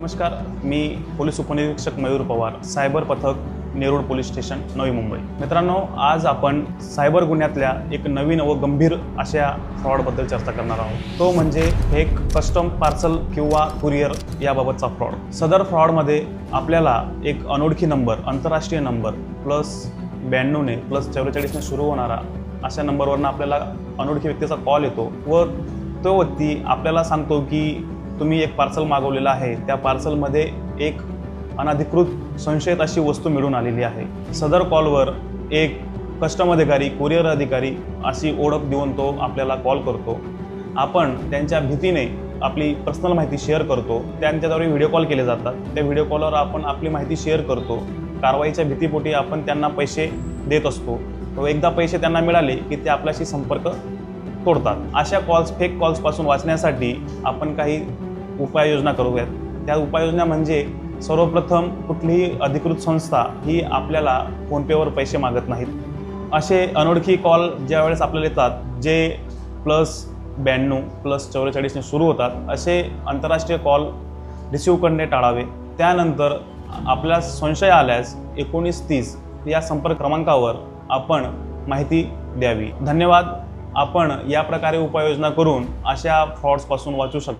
नमस्कार मी पोलीस उपनिरीक्षक मयूर पवार सायबर पथक नेरूळ पोलीस स्टेशन नवी मुंबई. मित्रांनो आज आपण सायबर गुन्ह्यातल्या एक नवीन व गंभीर अशा फ्रॉडबद्दल चर्चा करणार आहोत. तो म्हणजे एक कस्टम पार्सल किंवा कुरिअर याबाबतचा फ्रॉड. सदर फ्रॉडमध्ये आपल्याला एक अनोळखी नंबर आंतरराष्ट्रीय नंबर प्लस ब्याण्णवने प्लस चौवेचाळीसने सुरू होणारा अशा नंबरवरनं आपल्याला अनोळखी व्यक्तीचा कॉल येतो व तो व्यक्ती आपल्याला सांगतो की तुम्ही एक पार्सल मागवलेलं आहे. त्या पार्सलमध्ये एक अनधिकृत संशयित अशी वस्तू मिळून आलेली आहे. सदर कॉलवर एक कस्टम अधिकारी कुरिअर अधिकारी अशी ओळख देऊन तो आपल्याला कॉल करतो. आपण त्यांच्या भीतीने आपली पर्सनल माहिती शेअर करतो. त्यांच्याद्वारे व्हिडिओ कॉल केले जातात. त्या व्हिडिओ कॉलवर आपण आपली माहिती शेअर करतो. कारवाईच्या भीतीपोटी आपण त्यांना पैसे देत असतो. व एकदा पैसे त्यांना मिळाले की ते आपल्याशी संपर्क तोडतात. अशा कॉल्स फेक कॉल्सपासून वाचण्यासाठी आपण काही उपाययोजना करूयात. त्या उपाययोजना म्हणजे सर्वप्रथम कुठलीही अधिकृत संस्था ही आपल्याला फोनपेवर पैसे मागत नाहीत. असे अनोळखी कॉल ज्या वेळेस आपल्याला येतात जे प्लस ब्याण्णव प्लस चौवेचाळीसने सुरू होतात असे आंतरराष्ट्रीय कॉल रिसीव करणे टाळावे. त्यानंतर आपल्या संशय आल्यास एकोणीस तीस या संपर्क क्रमांकावर आपण माहिती द्यावी. धन्यवाद. आपण या प्रकारे उपाययोजना करून अशा फ्रॉड्सपासून वाचू शकता.